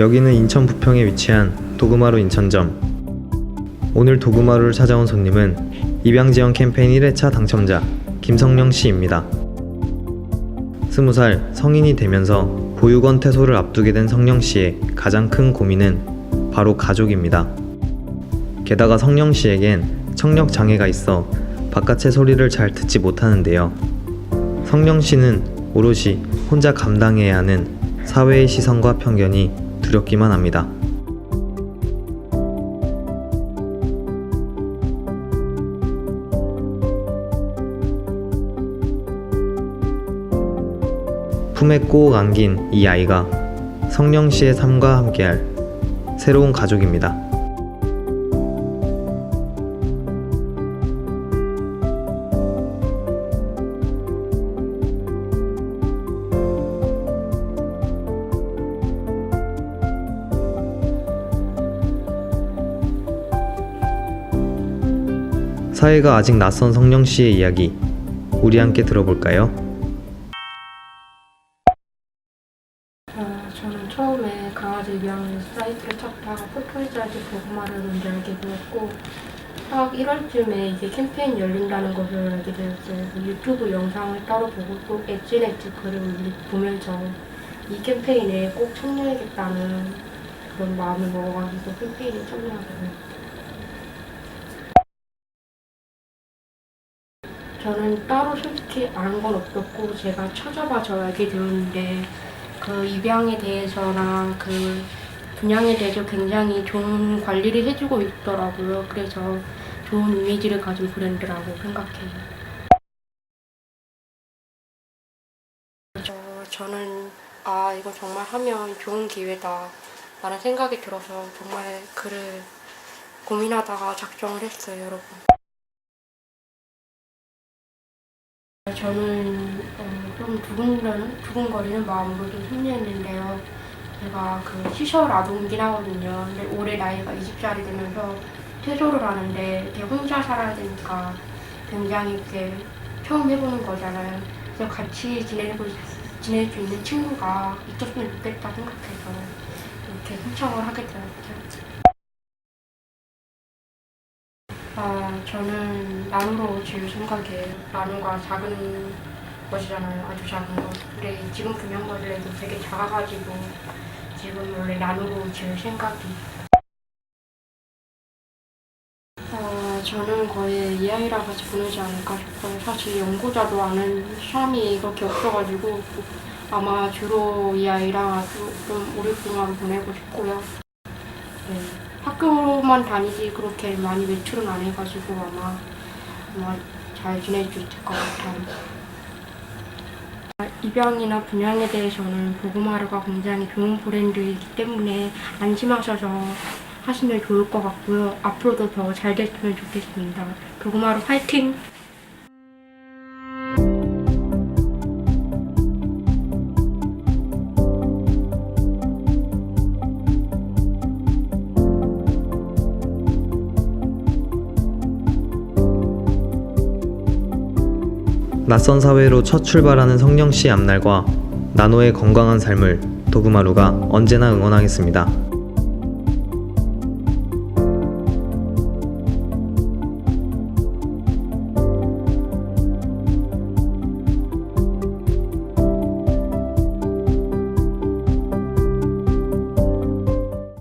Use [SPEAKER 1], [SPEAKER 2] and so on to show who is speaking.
[SPEAKER 1] 여기는 인천 부평에 위치한 도그마루 인천점. 오늘 도그마루를 찾아온 손님은 입양 지원 캠페인 1회차 당첨자 김성령 씨입니다. 스무 살 성인이 되면서 보육원 퇴소를 앞두게 된 성령 씨의 가장 큰 고민은 바로 가족입니다. 게다가 성령 씨에겐 청력 장애가 있어 바깥의 소리를 잘 듣지 못하는데요. 성령 씨는 오롯이 혼자 감당해야 하는 사회의 시선과 편견이 두렵기만 합니다. 품에 꼭 안긴 이 아이가 성령 씨의 삶과 함께할 새로운 가족입니다. 사회가 아직 낯선 성령 씨의 이야기, 우리 함께 들어볼까요?
[SPEAKER 2] 어, 저는 처음에 강아지 입양 사이트를 찾다가 포토리자지 보고마를 먼저 알게 되었고 딱 1월쯤에 이제 캠페인 열린다는 것을 알게 되었어요. 그 유튜브 영상을 따로 보고 또 엣지넷지 글을 보면서 이 캠페인에 꼭 참여해야겠다는 그런 마음을 먹어가지고 캠페인에 참여하게 되었어요. 저는 따로 솔직히 아는 건 없었고 제가 찾아봐서 알게 되었는데 그 입양에 대해서나 그 분양에 대해서 굉장히 좋은 관리를 해주고 있더라고요. 그래서 좋은 이미지를 가진 브랜드라고 생각해요. 저, 저는 아 이거 정말 하면 좋은 기회다 라는 생각이 들어서 정말 글을 고민하다가 작성을 했어요, 여러분. 저는 어, 좀 두근거리는, 두근거리는 마음으로 좀 참여했는데요. 제가 그 시설 아동이긴 하거든요. 근데 올해 나이가 20살이 되면서 퇴소를 하는데 이렇게 혼자 살아야 되니까 굉장히 이렇게 처음 해보는 거잖아요. 그래서 같이 지내고 지낼 수 있는 친구가 있었으면 좋겠다 생각해서 이렇게 신청을 하게 되었죠. 아, 저는 나무로 지을 생각이에요. 나무가 작은 것이잖아요. 아주 작은 것. 근데 지금 분양거리에도 되게 작아가지고 지금 원래 나무로 지을 생각이. 어, 저는 거의 이 아이랑 같이 보내지 않을까 싶어요. 사실 연구자도 아는 사람이 그렇게 없어가지고 아마 주로 이 아이랑 좀 오랫동안 보내고 싶고요. 네. 학교만 다니지 그렇게 많이 외출은 안 해가지고 아마 아마 잘 있을 것 같아요. 입양이나 분양에 대해서는 보고마루가 굉장히 좋은 브랜드이기 때문에 안심하셔서 하시면 좋을 것 같고요. 앞으로도 더 잘 됐으면 좋겠습니다. 보고마루 파이팅!
[SPEAKER 1] 낯선 사회로 첫 출발하는 성령 씨 앞날과 나노의 건강한 삶을 도그마루가 언제나 응원하겠습니다.